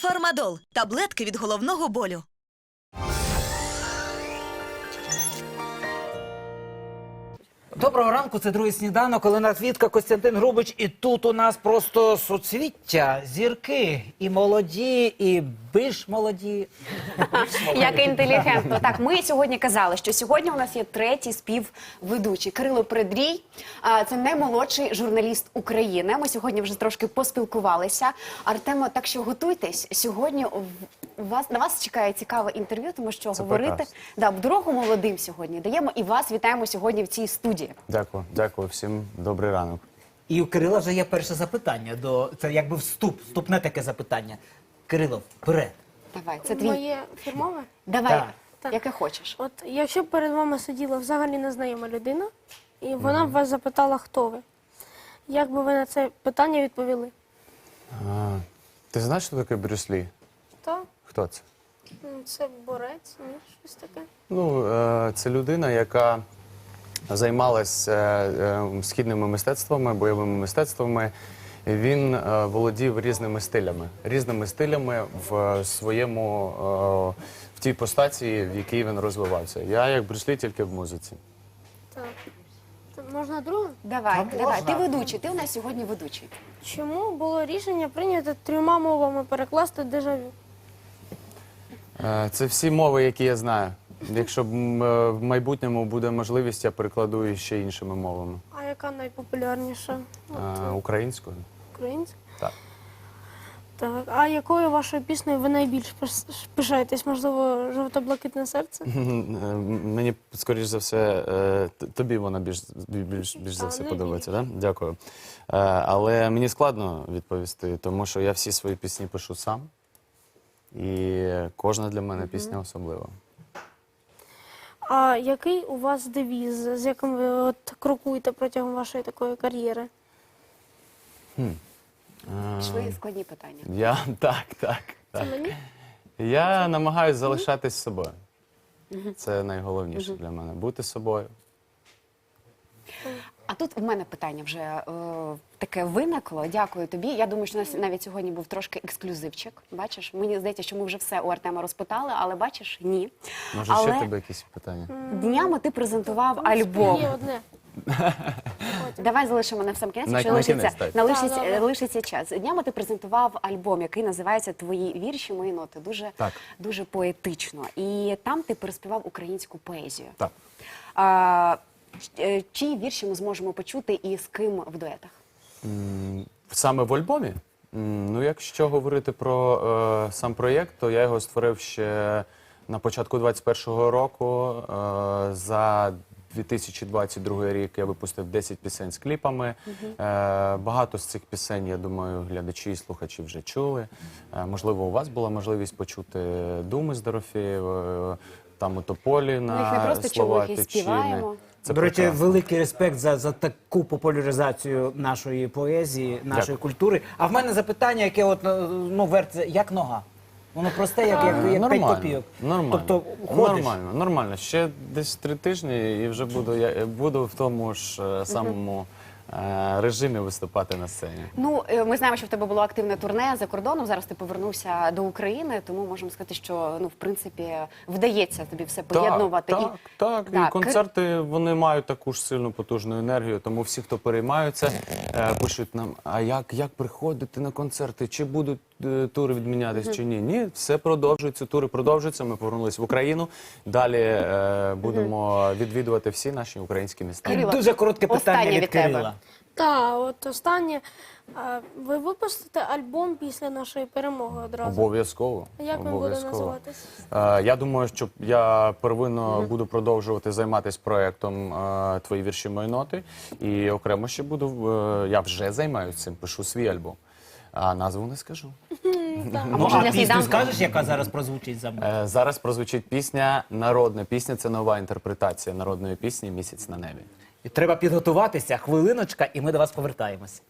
Фармадол таблетки від головного болю. Доброго ранку, це другий сніданок. Олена Квітка, Костянтин Грубич. І тут у нас просто соцвіття, зірки, і молоді, і більш молоді. Як інтелігентно. Так, ми сьогодні казали, що сьогодні у нас є третій співведучий Кирило Предрій. А, Це наймолодший журналіст України. Ми сьогодні вже трошки поспілкувалися. Артемо, так що готуйтесь. Сьогодні в- у вас на вас чекає цікаве інтерв'ю, тому що Це говорити прекрасно. да, в дорогу молодим сьогодні даємо і вас вітаємо сьогодні в цій студії. Дякую, дякую всім. Добрий ранок. І у Кирила вже є перше запитання. До це якби вступ, вступне таке запитання. Кирило, вперед. Давай, це твій. Моє фірмове? Давай, Так. Так. яке хочеш. От якщо б перед вами сиділа взагалі незнайома людина, і вона б вас запитала, хто ви, як би ви на це питання відповіли? А, ти знаєш, що таке Брюс Лі? То Хто це? ну, це борець, ні, щось таке. Ну, е, це людина, яка займалась е, е, східними мистецтвами, бойовими мистецтвами. Він е, володів різними стилями, різними стилями в своєму е, в тій постаті, в якій він розвивався. Я як Брюс Лі, тільки в музиці. Так. Можна друге? Давай, Та давай. можна. Ти ведучий, ти у нас сьогодні ведучий. Чому було рішення прийняти трьома мовами перекласти дежавю? Е, Це всі мови, які я знаю. Якщо б м, е, в майбутньому буде можливість, я перекладу і ще іншими мовами. А яка найпопулярніша? От, Е, Українською. Українська? Так. Так. А якою вашою піснею ви найбільш пишаєтесь? Можливо, жовто-блакитне серце? Мені, скоріш за все, е, тобі вона більш, більш, більш за все не подобається, так? Дякую. Е, Але мені складно відповісти, тому що я всі свої пісні пишу сам. І кожна для мене пісня особлива. А який у вас девіз, з яким ви от крокуєте протягом вашої такої кар'єри? Пішли складні питання. Я так, так. Це мені? Я намагаюся залишатись собою. Це найголовніше для мене бути собою. А тут в мене питання вже е, таке виникло. Дякую тобі. Я думаю, що у нас навіть сьогодні був трошки ексклюзивчик. Бачиш, мені здається, що ми вже все у Артема розпитали, але бачиш, ні. Може, але ще в тебе якісь питання? днями ти презентував альбом. Є одне. Давай залишимо на сам кінець, На- якщо на лишиться, кінець, так. на лишиться, Так, добре. лишиться час. Днями ти презентував альбом, який називається Твої вірші, мої ноти. Дуже, Так. дуже поетично. І там ти переспівав українську поезію. Так. А, е, чиї вірші ми зможемо почути і з ким в дуетах? М, Саме в альбомі? М, Ну, якщо говорити про е, сам проєкт, то я його створив ще на початку 21-го року. Е, за 2022 рік я випустив 10 пісень з кліпами. Е, багато з цих пісень, я думаю, глядачі і слухачі вже чули. Е, можливо, у вас була можливість почути думи з Дорофєєв, е, там у Тополі на Ми їх не просто слова їх і співаємо. Це До речі, прекрасно. великий респект за, за таку популяризацію нашої поезії, нашої Дякую. культури. А в мене запитання, яке от е, ну вертиться, як нога? Воно просте, як, як, як 5 нормально, копійок. Нормально. Тобто ходиш. Нормально, нормально. Ще десь три тижні і вже буду, я буду в тому ж е, самому режимі виступати на сцені. Ну, е, ми знаємо, що в тебе було активне турне за кордоном. Зараз ти повернувся до України, тому можемо сказати, що ну, в принципі, вдається тобі все поєднувати. Так, і... так, так. І концерти вони мають таку ж сильну потужну енергію. Тому всі, хто переймаються, е, пишуть нам: а як, як приходити на концерти? Чи будуть е, тури відмінятись, чи ні? Ні, все продовжується. Тури продовжуються. Ми повернулись в Україну. Далі е, будемо відвідувати всі наші українські міста. Кирило, Дуже коротке питання від, від тебе. Кирила. Так, от останнє. А, Ви випустите альбом після нашої перемоги одразу. Обов'язково. Як він буде обов'язково. називатись? Е, Я думаю, що я первинно буду продовжувати займатися проєктом е, Твої вірші мої ноти. І окремо ще буду. е, Я вже займаюся цим, пишу свій альбом. А назву не скажу. А Ну, може а для пісню сніданку? скажеш, яка зараз прозвучить за мною? Е, Зараз прозвучить пісня Народна пісня. Це нова інтерпретація народної пісні Місяць на небі. Треба підготуватися, хвилиночка, і ми до вас повертаємось.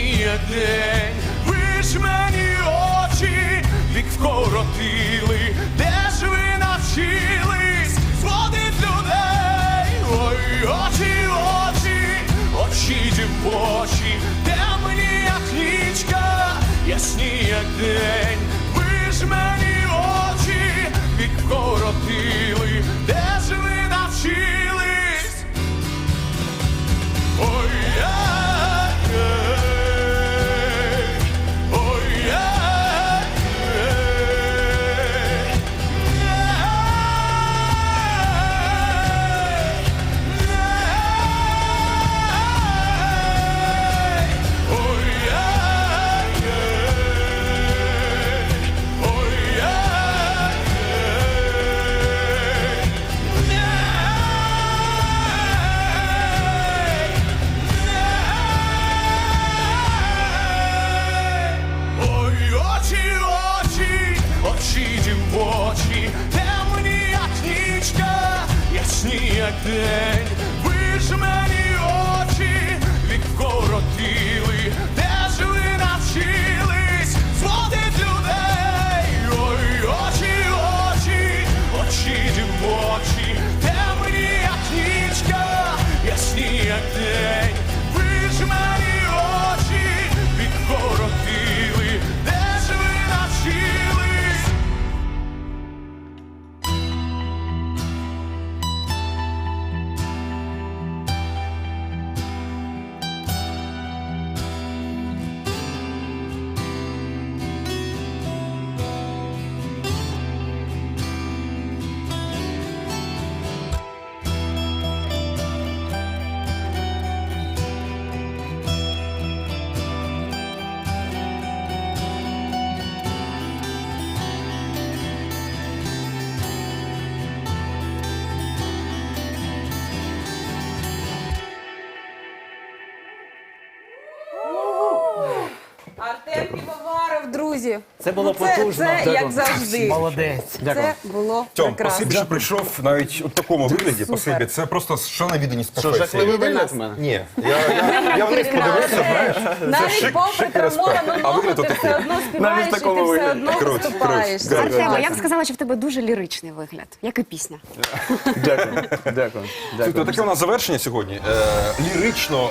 День, ви ж мені очі, вік вкоротили, де ж ви навчились? Зводить людей? Ой, очі, очі, очі дівочі, темні, як нічка, ясні, як день, ви ж мені друзі. Це було Ну, це- потужно. це як завжди. Молодець. Це було Тьом, прекрасно. спасибі, що прийшов навіть у такому вигляді. Спасибі. Це просто шалена відданість Що, професії. жахливий до вигляд в мене? Ні, я, я, я вниз подивився, знаєш. Навіть шик- попри шик і травмовану респект. А вигляд ти отакий. все одно співаєш і ти такому все вигляді. одно виступаєш. Це Артема, я б сказала, що в тебе дуже ліричний вигляд, як і пісня. Дякую, дякую. Слухайте, дякую. таке у нас завершення сьогодні. Е, лірично.